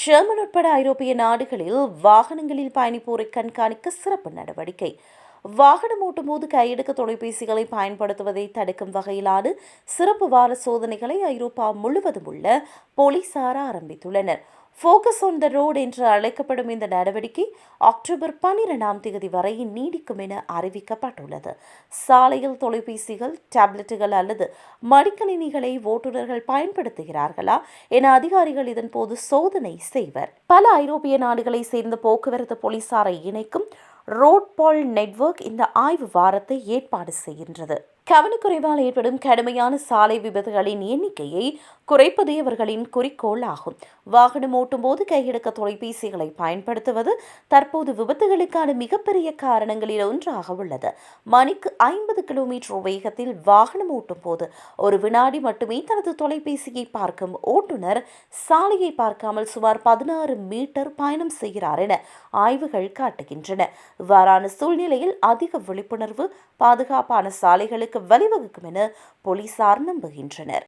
German உட்பட ஐரோப்பிய நாடுகளில் வாகனங்களில் பயணிப்போரை கண்காணிக்க சிறப்பு நடவடிக்கை. வாகனம் ஓட்டும் போது கையெடுக்க தொலைபேசிகளை பயன்படுத்துவதை தடுக்கும் வகையிலான சிறப்பு வார சோதனைகளை ஐரோப்பா முழுவதும் உள்ள போலீசார் ஆரம்பித்துள்ளனர். ஃபோக்கஸ் ஆன் த ரோடு என்று அழைக்கப்படும் இந்த நடவடிக்கை அக்டோபர் பன்னிரெண்டாம் தேதி வரை நீடிக்கும் என அறிவிக்கப்பட்டுள்ளது. சாலையில் தொலைபேசிகள் டேப்லெட்டுகள் அல்லது மடிக்கணினிகளை ஓட்டுநர்கள் பயன்படுத்துகிறார்களா என அதிகாரிகள் இதன்போது சோதனை செய்வர். பல ஐரோப்பிய நாடுகளை சேர்ந்த போக்குவரத்து போலீசாரை இணைக்கும் ரோட்பால் நெட்வொர்க் இந்த ஆய்வு வாரத்தை ஏற்பாடு செய்கின்றது. கவனக்குறைவால் ஏற்படும் கடுமையான சாலை விபத்துகளின் எண்ணிக்கையை குறைப்பதே அவர்களின் குறிக்கோள் ஆகும் வாகனம் ஓட்டும் போது கையெடுக்க தொலைபேசிகளை பயன்படுத்துவது தற்போது விபத்துகளுக்கான மிகப்பெரிய காரணங்களில் ஒன்றாக உள்ளது. மணிக்கு ஐம்பது கிலோமீட்டர் வேகத்தில் வாகனம் ஓட்டும் போது ஒரு வினாடி மட்டுமே தனது தொலைபேசியை பார்க்கும் ஓட்டுநர் சாலையை பார்க்காமல் சுமார் பதினாறு மீட்டர் பயணம் செய்கிறார் என ஆய்வுகள் காட்டுகின்றன. இவ்வாறான சூழ்நிலையில் அதிக விழிப்புணர்வு பாதுகாப்பான சாலைகளுக்கு வழிவகுக்கும் என போலீசார் நம்புகின்றனர்.